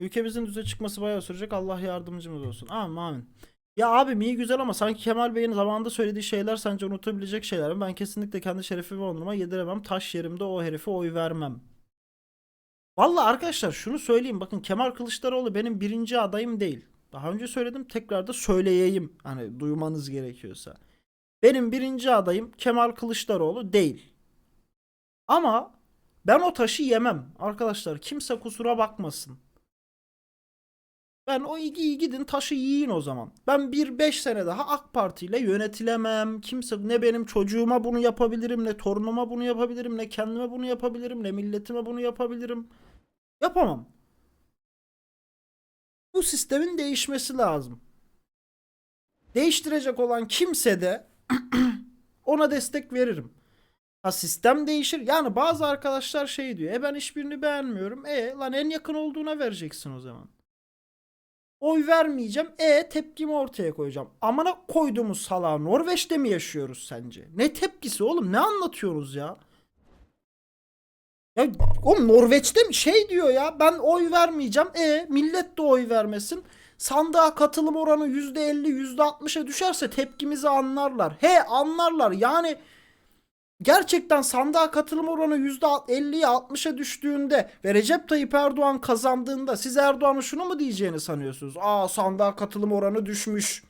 Ülkemizin düze çıkması bayağı sürecek. Allah yardımcımız olsun. Amin amin. Ya abi iyi güzel ama sanki Kemal Bey'in zamanında söylediği şeyler sence unutabilecek şeyler mi? Ben kesinlikle kendi şerefimi onuruma yediremem. Taş yerimde o herife oy vermem. Valla arkadaşlar şunu söyleyeyim. Bakın Kemal Kılıçdaroğlu benim birinci adayım değil. Daha önce söyledim tekrar da söyleyeyim. Hani duymanız gerekiyorsa. Benim birinci adayım Kemal Kılıçdaroğlu değil. Ama ben o taşı yemem. Arkadaşlar kimse kusura bakmasın. Ben o iyi gidin taşı yiyin o zaman. Ben bir beş sene daha AK Parti ile yönetilemem. Kimse ne benim çocuğuma bunu yapabilirim, ne torunuma bunu yapabilirim, ne kendime bunu yapabilirim, ne milletime bunu yapabilirim. Yapamam. Bu sistemin değişmesi lazım. Değiştirecek olan kimse de ona destek veririm. Ha sistem değişir. Yani bazı arkadaşlar şey diyor. E ben hiçbirini beğenmiyorum. E lan en yakın olduğuna vereceksin o zaman. Oy vermeyeceğim. E tepkimi ortaya koyacağım. Amına koyduğumuz salağa Norveç'te mi yaşıyoruz sence? Ne tepkisi oğlum? Ne anlatıyoruz ya? Ya oğlum Norveç'te mi şey diyor ya ben oy vermeyeceğim. E millet de oy vermesin. Sandığa katılım oranı %50 %60'a düşerse tepkimizi anlarlar. He anlarlar yani gerçekten sandığa katılım oranı %50'ye 60'a düştüğünde ve Recep Tayyip Erdoğan kazandığında siz Erdoğan'ın şunu mu diyeceğini sanıyorsunuz? Aa sandığa katılım oranı düşmüş.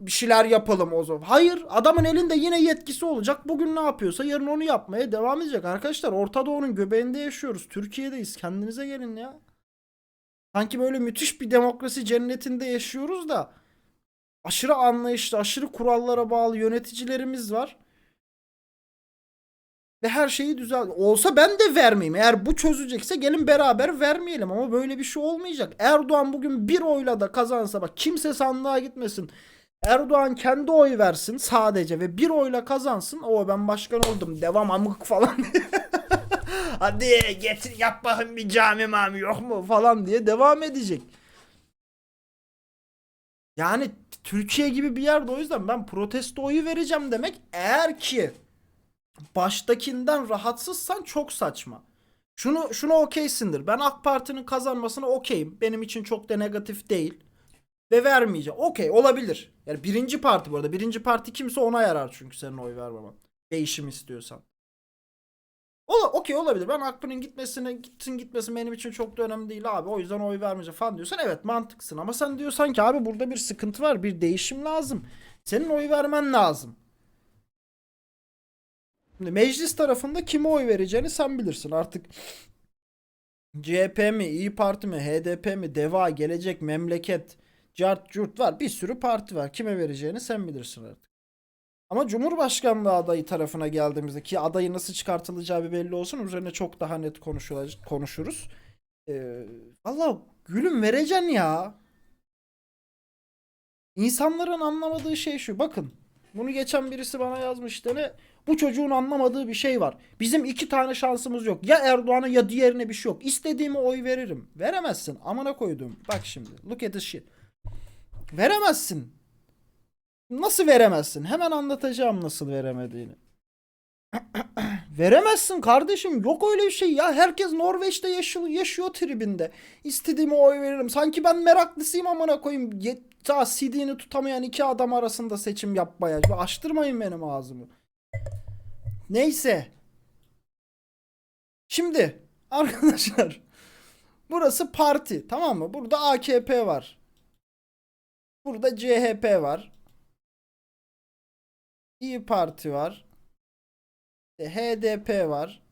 Bir şeyler yapalım o zaman. Hayır adamın elinde yine yetkisi olacak. Bugün ne yapıyorsa yarın onu yapmaya devam edecek. Arkadaşlar Orta Doğu'nun göbeğinde yaşıyoruz. Türkiye'deyiz. Kendinize gelin ya. Sanki böyle müthiş bir demokrasi cennetinde yaşıyoruz da aşırı anlayışlı, aşırı kurallara bağlı yöneticilerimiz var. Ve her şeyi düzel olsa ben de vermeyeyim. Eğer bu çözecekse gelin beraber vermeyelim ama böyle bir şey olmayacak. Erdoğan bugün bir oyla da kazansa bak kimse sandığa gitmesin. Erdoğan kendi oy versin sadece ve bir oyla kazansın. O ben başkan oldum. Devam amık falan. Hadi getir yap bakayım bir cami mami yok mu falan diye devam edecek. Yani Türkiye gibi bir yerde o yüzden ben protesto oyu vereceğim demek eğer ki baştakinden rahatsızsan çok saçma. Şunu şunu okeysindir. Ben AK Parti'nin kazanmasına okeyim. Benim için çok da negatif değil. Ve vermeyeceğim. Okey olabilir. Yani birinci parti bu arada. Birinci parti kimse ona yarar çünkü senin oy vermemen. Değişim istiyorsan. Ola, okey olabilir. Ben AKP'nin gitmesine gitsin gitmesin benim için çok da önemli değil abi. O yüzden oy vermeyeceğim falan diyorsan evet mantıksın. Ama sen diyorsan ki abi burada bir sıkıntı var. Bir değişim lazım. Senin oy vermen lazım. Meclis tarafında kime oy vereceğini sen bilirsin. Artık CHP mi, İyi Parti mi, HDP mi, DEVA, Gelecek, Memleket, Cart, Curt var. Bir sürü parti var. Kime vereceğini sen bilirsin artık. Ama Cumhurbaşkanlığı adayı tarafına geldiğimizde ki adayı nasıl çıkartılacağı bir belli olsun üzerine çok daha net konuşuruz. Ee, Valla gülüm vereceksin ya. İnsanların anlamadığı şey şu. Bakın bunu geçen birisi bana yazmıştı ne? Bu çocuğun anlamadığı bir şey var. Bizim iki tane şansımız yok. Ya Erdoğan'a ya diğerine bir şey yok. İstediğime oy veririm. Veremezsin. Amına koydum. Bak şimdi. Look at this shit. Veremezsin. Nasıl veremezsin? Hemen anlatacağım nasıl veremediğini. Veremezsin kardeşim. Yok öyle bir şey ya. Herkes Norveç'te yaşıyor, yaşıyor tribinde. İstediğime oy veririm. Sanki ben meraklısıyım amına koyayım. Ye- ta CD'ni tutamayan iki adam arasında seçim yapmaya. Açtırmayın benim ağzımı. Neyse. Şimdi arkadaşlar burası parti tamam mı? Burada AKP var. Burada CHP var. İyi Parti var. HDP var.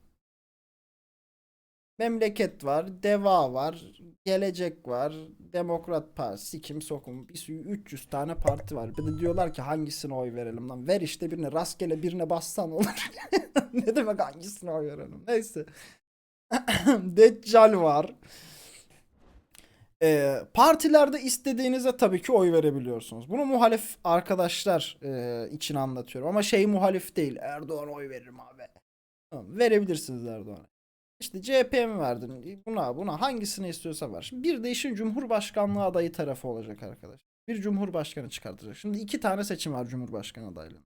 Memleket var. Deva var. Gelecek var. Demokrat Partisi. Kim sokum. Bir sürü 300 tane parti var. Bir de diyorlar ki hangisine oy verelim lan. Ver işte birine. Rastgele birine bassan olur. ne demek hangisine oy verelim. Neyse. Deccal var. Ee, partilerde istediğinize tabii ki oy verebiliyorsunuz. Bunu muhalif arkadaşlar e, için anlatıyorum. Ama şey muhalif değil. Erdoğan oy veririm abi. Tamam, verebilirsiniz Erdoğan'a. İşte CHP'ye mi verdin? Buna buna hangisini istiyorsa var. Şimdi bir de işin Cumhurbaşkanlığı adayı tarafı olacak arkadaş. Bir Cumhurbaşkanı çıkartacak. Şimdi iki tane seçim var Cumhurbaşkanı adaylığı.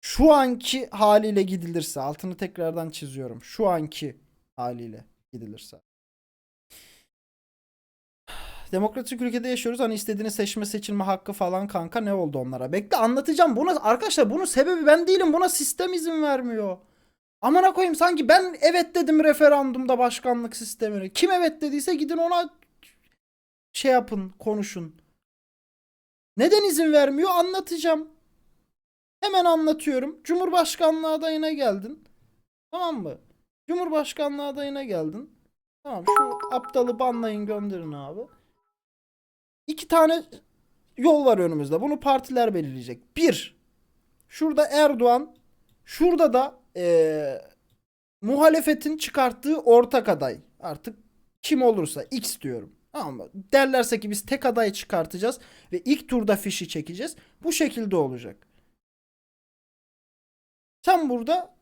Şu anki haliyle gidilirse altını tekrardan çiziyorum. Şu anki haliyle gidilirse. Demokratik ülkede yaşıyoruz. Hani istediğini seçme seçilme hakkı falan kanka ne oldu onlara? Bekle anlatacağım. Buna arkadaşlar bunun sebebi ben değilim. Buna sistem izin vermiyor. Amına koyayım sanki ben evet dedim referandumda başkanlık sistemine. Kim evet dediyse gidin ona şey yapın, konuşun. Neden izin vermiyor anlatacağım. Hemen anlatıyorum. Cumhurbaşkanlığı adayına geldin. Tamam mı? Cumhurbaşkanlığı adayına geldin. Tamam şu aptalı banlayın gönderin abi. İki tane yol var önümüzde. Bunu partiler belirleyecek. Bir, şurada Erdoğan, şurada da eee, muhalefetin çıkarttığı ortak aday. Artık kim olursa X diyorum. Tamam mı? Derlerse ki biz tek aday çıkartacağız ve ilk turda fişi çekeceğiz. Bu şekilde olacak. Sen burada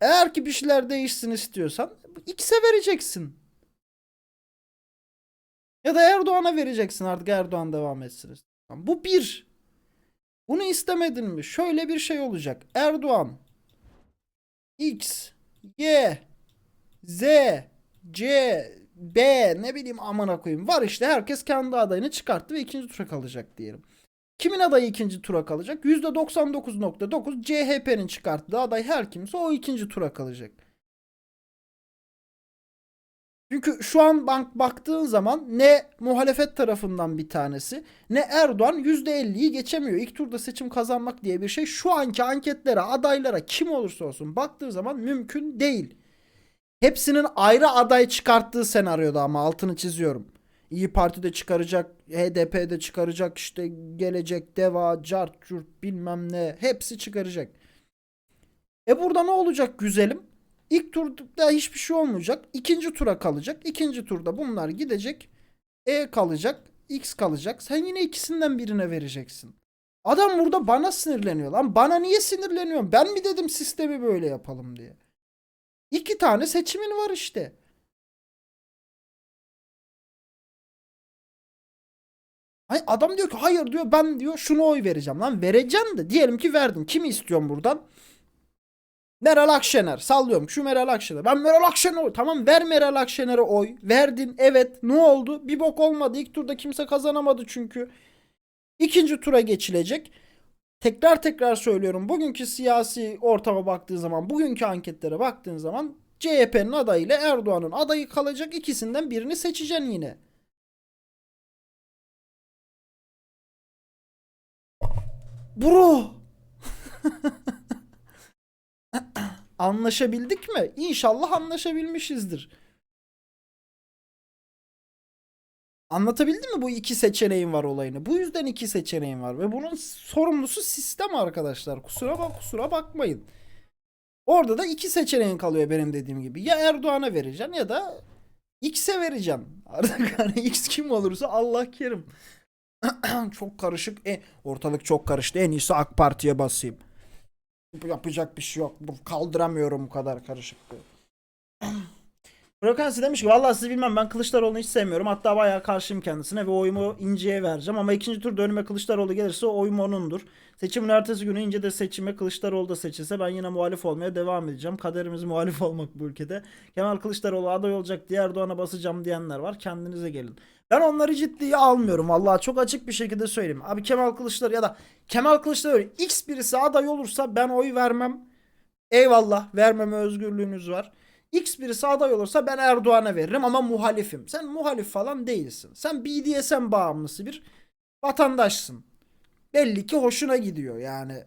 eğer ki bir şeyler değişsin istiyorsan X'e vereceksin. Ya da Erdoğan'a vereceksin artık Erdoğan devam etsin. Bu bir. Bunu istemedin mi? Şöyle bir şey olacak. Erdoğan X, Y, Z, C, B ne bileyim amına koyayım. Var işte herkes kendi adayını çıkarttı ve ikinci tura kalacak diyelim. Kimin adayı ikinci tura kalacak? %99.9 CHP'nin çıkarttığı aday her kimse o ikinci tura kalacak. Çünkü şu an bank baktığın zaman ne muhalefet tarafından bir tanesi ne Erdoğan %50'yi geçemiyor. İlk turda seçim kazanmak diye bir şey şu anki anketlere, adaylara kim olursa olsun baktığı zaman mümkün değil. Hepsinin ayrı aday çıkarttığı senaryoda ama altını çiziyorum. İyi Parti de çıkaracak, HDP de çıkaracak, işte gelecek, deva, cart, curt bilmem ne hepsi çıkaracak. E burada ne olacak güzelim? İlk turda hiçbir şey olmayacak. İkinci tura kalacak. İkinci turda bunlar gidecek. E kalacak. X kalacak. Sen yine ikisinden birine vereceksin. Adam burada bana sinirleniyor lan. Bana niye sinirleniyorsun? Ben mi dedim sistemi böyle yapalım diye. İki tane seçimin var işte. Ay adam diyor ki hayır diyor ben diyor şunu oy vereceğim lan vereceğim de diyelim ki verdin kimi istiyorum buradan Meral Akşener sallıyorum şu Meral Akşener ben Meral Akşener tamam ver Meral Akşener'e oy verdin evet ne oldu bir bok olmadı ilk turda kimse kazanamadı çünkü İkinci tura geçilecek tekrar tekrar söylüyorum bugünkü siyasi ortama baktığın zaman bugünkü anketlere baktığın zaman CHP'nin adayı ile Erdoğan'ın adayı kalacak ikisinden birini seçeceksin yine. Bro. Anlaşabildik mi? İnşallah anlaşabilmişizdir. Anlatabildim mi bu iki seçeneğin var olayını? Bu yüzden iki seçeneğin var ve bunun sorumlusu sistem arkadaşlar. Kusura bak kusura bakmayın. Orada da iki seçeneğin kalıyor benim dediğim gibi. Ya Erdoğan'a vereceksin ya da X'e vereceksin. Artık hani X kim olursa Allah kerim. çok karışık. E, ortalık çok karıştı. En iyisi AK Parti'ye basayım. Yapacak bir şey yok. Bu kaldıramıyorum bu kadar karışıklığı. Frekansı demiş ki vallahi sizi bilmem ben Kılıçdaroğlu'nu hiç sevmiyorum. Hatta bayağı karşıyım kendisine ve oyumu İnce'ye vereceğim. Ama ikinci tur önüme Kılıçdaroğlu gelirse oyum onundur. Seçimin ertesi günü İnce de seçime Kılıçdaroğlu da seçilse ben yine muhalif olmaya devam edeceğim. Kaderimiz muhalif olmak bu ülkede. Kemal Kılıçdaroğlu aday olacak diye Erdoğan'a basacağım diyenler var. Kendinize gelin. Ben onları ciddiye almıyorum. Vallahi çok açık bir şekilde söyleyeyim. Abi Kemal Kılıçdaroğlu ya da Kemal Kılıçdaroğlu X birisi aday olursa ben oy vermem. Eyvallah vermeme özgürlüğünüz var. X birisi aday olursa ben Erdoğan'a veririm ama muhalifim. Sen muhalif falan değilsin. Sen BDSM bağımlısı bir vatandaşsın. Belli ki hoşuna gidiyor yani.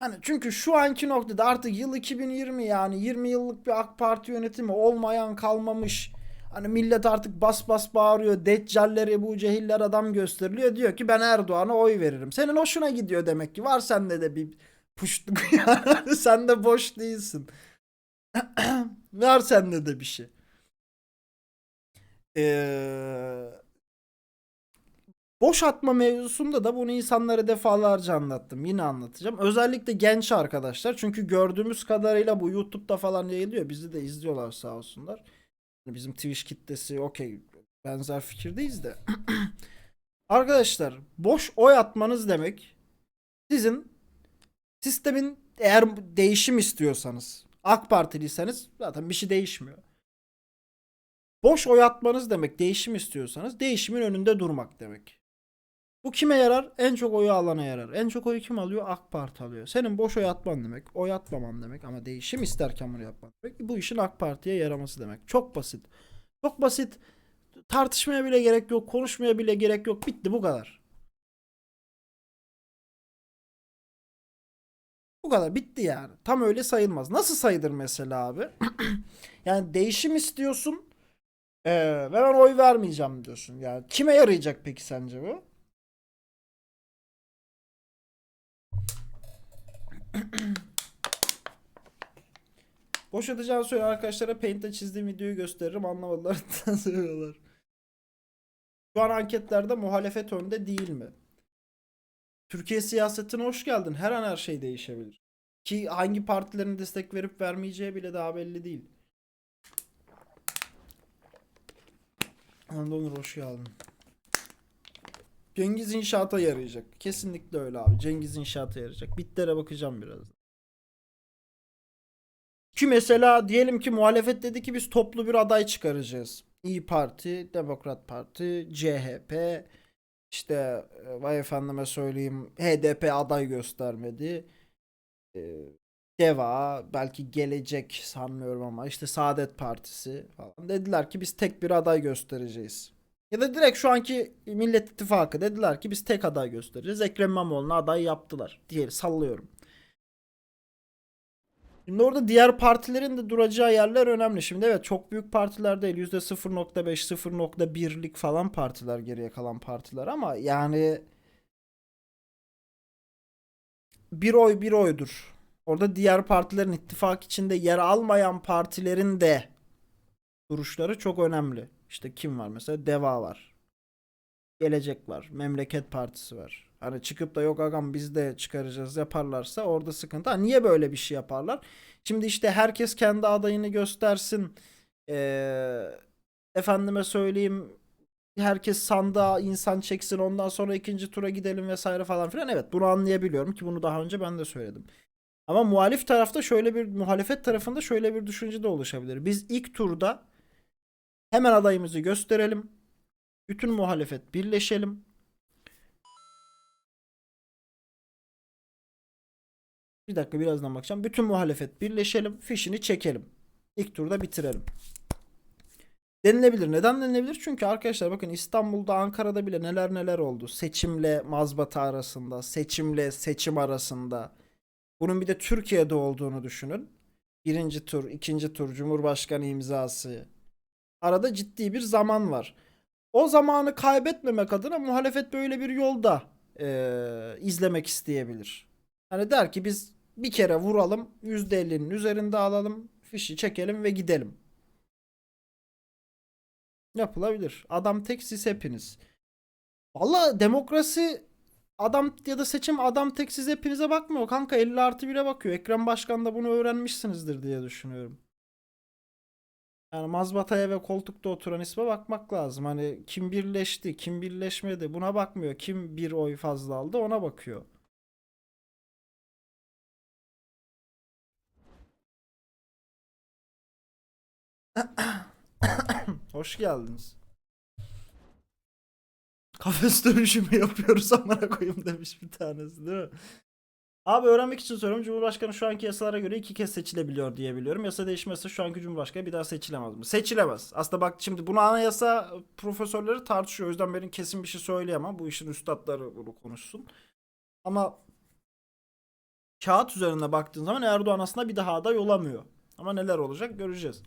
Hani çünkü şu anki noktada artık yıl 2020 yani 20 yıllık bir AK Parti yönetimi olmayan kalmamış. Hani millet artık bas bas bağırıyor. Deccaller, Ebu Cehiller adam gösteriliyor. Diyor ki ben Erdoğan'a oy veririm. Senin hoşuna gidiyor demek ki. Var sende de bir puştluk yani. Sen de boş değilsin. Var sende de bir şey. Ee, boş atma mevzusunda da bunu insanlara defalarca anlattım. Yine anlatacağım. Özellikle genç arkadaşlar. Çünkü gördüğümüz kadarıyla bu YouTube'da falan yayılıyor. Bizi de izliyorlar sağ olsunlar. Bizim Twitch kitlesi okey benzer fikirdeyiz de. Arkadaşlar boş oy atmanız demek sizin sistemin eğer değişim istiyorsanız AK Partiliyseniz zaten bir şey değişmiyor. Boş oy atmanız demek değişim istiyorsanız değişimin önünde durmak demek. Bu kime yarar? En çok oyu alana yarar. En çok oyu kim alıyor? AK Parti alıyor. Senin boş oy atman demek. Oy atmaman demek ama değişim isterken bunu yapman demek. Bu işin AK Parti'ye yaraması demek. Çok basit. Çok basit. Tartışmaya bile gerek yok. Konuşmaya bile gerek yok. Bitti bu kadar. Bu kadar bitti yani. Tam öyle sayılmaz. Nasıl sayılır mesela abi? yani değişim istiyorsun ee, ve ben oy vermeyeceğim diyorsun. Yani kime yarayacak peki sence bu? Boşatacağını söyle arkadaşlara Paint'te çizdiğim videoyu gösteririm anlamadılar söylüyorlar. Şu an anketlerde muhalefet önde değil mi? Türkiye siyasetine hoş geldin. Her an her şey değişebilir. Ki hangi partilerin destek verip vermeyeceği bile daha belli değil. Anadolu hoş geldin. Cengiz inşaata yarayacak. Kesinlikle öyle abi. Cengiz inşaata yarayacak. Bitlere bakacağım biraz. Ki mesela diyelim ki muhalefet dedi ki biz toplu bir aday çıkaracağız. İyi Parti, Demokrat Parti, CHP, işte e, vay efendime söyleyeyim HDP aday göstermedi. E, Deva, belki gelecek sanmıyorum ama işte Saadet Partisi falan. Dediler ki biz tek bir aday göstereceğiz. Ya da direkt şu anki Millet İttifakı dediler ki biz tek aday göstereceğiz. Ekrem İmamoğlu'na aday yaptılar diye sallıyorum. Şimdi orada diğer partilerin de duracağı yerler önemli. Şimdi evet çok büyük partiler değil. %0.5, 0.1'lik falan partiler geriye kalan partiler ama yani bir oy bir oydur. Orada diğer partilerin ittifak içinde yer almayan partilerin de duruşları çok önemli. İşte kim var mesela? Deva var. Gelecek var. Memleket Partisi var. Hani çıkıp da yok agam biz de çıkaracağız yaparlarsa orada sıkıntı. Ha, niye böyle bir şey yaparlar? Şimdi işte herkes kendi adayını göstersin. Ee, efendime söyleyeyim herkes sandığa insan çeksin ondan sonra ikinci tura gidelim vesaire falan filan. Evet bunu anlayabiliyorum ki bunu daha önce ben de söyledim. Ama muhalif tarafta şöyle bir muhalefet tarafında şöyle bir düşünce de oluşabilir. Biz ilk turda hemen adayımızı gösterelim. Bütün muhalefet birleşelim. Bir dakika birazdan bakacağım. Bütün muhalefet birleşelim. Fişini çekelim. İlk turda bitirelim. Denilebilir. Neden denilebilir? Çünkü arkadaşlar bakın İstanbul'da, Ankara'da bile neler neler oldu. Seçimle mazbata arasında, seçimle seçim arasında. Bunun bir de Türkiye'de olduğunu düşünün. Birinci tur, ikinci tur, Cumhurbaşkanı imzası. Arada ciddi bir zaman var. O zamanı kaybetmemek adına muhalefet böyle bir yolda eee, izlemek isteyebilir. Hani der ki biz bir kere vuralım, %50'nin üzerinde alalım, fişi çekelim ve gidelim. Yapılabilir. Adam tek siz hepiniz. Valla demokrasi adam ya da seçim adam tek siz hepinize bakmıyor. Kanka 50 artı 1'e bakıyor. Ekrem Başkan da bunu öğrenmişsinizdir diye düşünüyorum. Yani mazbataya ve koltukta oturan isme bakmak lazım. Hani kim birleşti, kim birleşmedi buna bakmıyor. Kim bir oy fazla aldı ona bakıyor. Hoş geldiniz. Kafes dönüşümü yapıyoruz amına koyayım demiş bir tanesi değil mi? Abi öğrenmek için soruyorum. Cumhurbaşkanı şu anki yasalara göre iki kez seçilebiliyor diye biliyorum. Yasa değişmezse şu anki Cumhurbaşkanı bir daha seçilemez mi? Seçilemez. Aslında bak şimdi bunu anayasa profesörleri tartışıyor. O yüzden benim kesin bir şey söyleyemem. Bu işin üstadları bunu konuşsun. Ama kağıt üzerine baktığın zaman Erdoğan aslında bir daha aday olamıyor. Ama neler olacak göreceğiz.